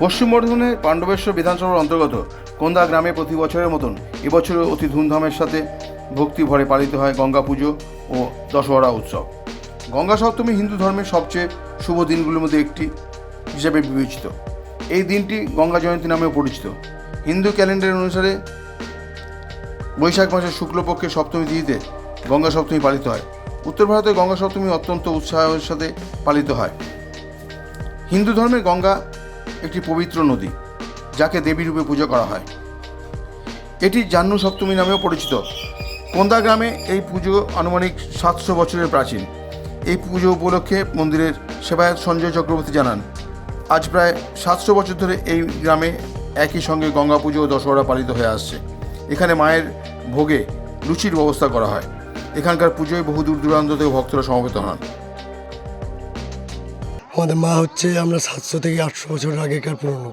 পশ্চিম বর্ধমানের পাণ্ডবেশ্বর বিধানসভার অন্তর্গত কোন্দা গ্রামে প্রতি বছরের মতন এবছরও অতি ধুমধামের সাথে ভক্তি ভরে পালিত হয় গঙ্গা পুজো ও দশহরা উৎসব। গঙ্গা সপ্তমী হিন্দু ধর্মের সবচেয়ে শুভ দিনগুলির মধ্যে একটি হিসেবে বিবেচিত। এই দিনটি গঙ্গা জয়ন্তী নামেও পরিচিত। হিন্দু ক্যালেন্ডার অনুসারে বৈশাখ মাসের শুক্লপক্ষের সপ্তমী তিথিতে গঙ্গা সপ্তমী পালিত হয়। উত্তর ভারতে গঙ্গা সপ্তমী অত্যন্ত উৎসাহের সাথে পালিত হয়। হিন্দু ধর্মে গঙ্গা একটি পবিত্র নদী, যাকে দেবী রূপে পুজো করা হয়। এটি জাহ্নু সপ্তমী নামেও পরিচিত। কোন্দা গ্রামে এই পুজো আনুমানিক সাতশো বছরের প্রাচীন। এই পুজো উপলক্ষে মন্দিরের সেবায়ত সঞ্জয় চক্রবর্তী জানান, আজ প্রায় সাতশো বছর ধরে এই গ্রামে একই সঙ্গে গঙ্গা পুজো ও দশহরা পালিত হয়ে আসছে। এখানে মায়ের ভোগে লুচির ব্যবস্থা করা হয়। এখানকার পুজোয় বহু দূর দূরান্ত থেকে ভক্তরা সমবেত হন। আমাদের মা হচ্ছে আমরা সাতশো থেকে আটশো বছর আগেকার পুরনো।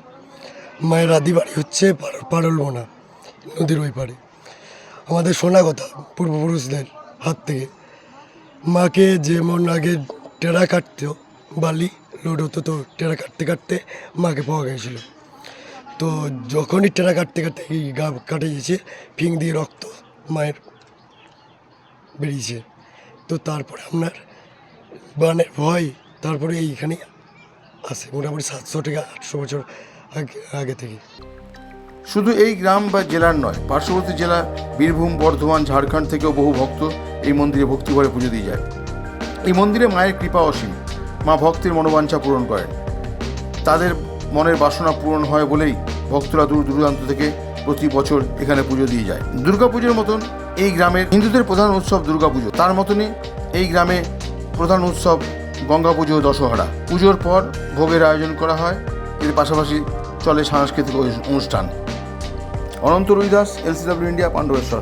মায়ের আদি বাড়ি হচ্ছে পার- পারলবোনা নদীর ওই পাড়ে। আমাদের শোনা কথা পূর্বপুরুষদের হাত থেকে। মাকে যেমন আগে টেরা কাটতো, বালি লোড হতো তো টেরা কাটতে কাটতে মাকে পাওয়া গেছিল তো যখনই টেরা কাটতে কাটতে এই গা কাটে গেছে ফিং দিয়ে রক্ত মায়ের বেরিয়েছে। তো তারপরে আপনার বানের ভয় তারপরে এইখানে আসে মোটামুটি সাতশো থেকে আটশো বছর আগে আগে থেকে। শুধু এই গ্রাম বা জেলার নয়, পার্শ্ববর্তী জেলা, বীরভূম, বর্ধমান, ঝাড়খণ্ড থেকেও বহু ভক্ত এই মন্দিরে ভক্তি করে পুজো দিয়ে যায়। এই মন্দিরে মায়ের কৃপা অসীম। মা ভক্তের মনোবাঞ্ছা পূরণ করেন। তাদের মনের বাসনা পূরণ হয় বলেই ভক্তরা দূর দূরান্ত থেকে প্রতি বছর এখানে পুজো দিয়ে যায়। দুর্গাপুজোর মতন এই গ্রামের হিন্দুদের প্রধান উৎসব দুর্গাপুজো। তার মতনই এই গ্রামে প্রধান উৎসব গঙ্গা পুজো দশহরা। পুজোর পর ভোগের আয়োজন করা হয়। এর পাশাপাশি চলে সাংস্কৃতিক অনু- অনুষ্ঠান। Ananta Ruidas, LCW India, Pandabeswar.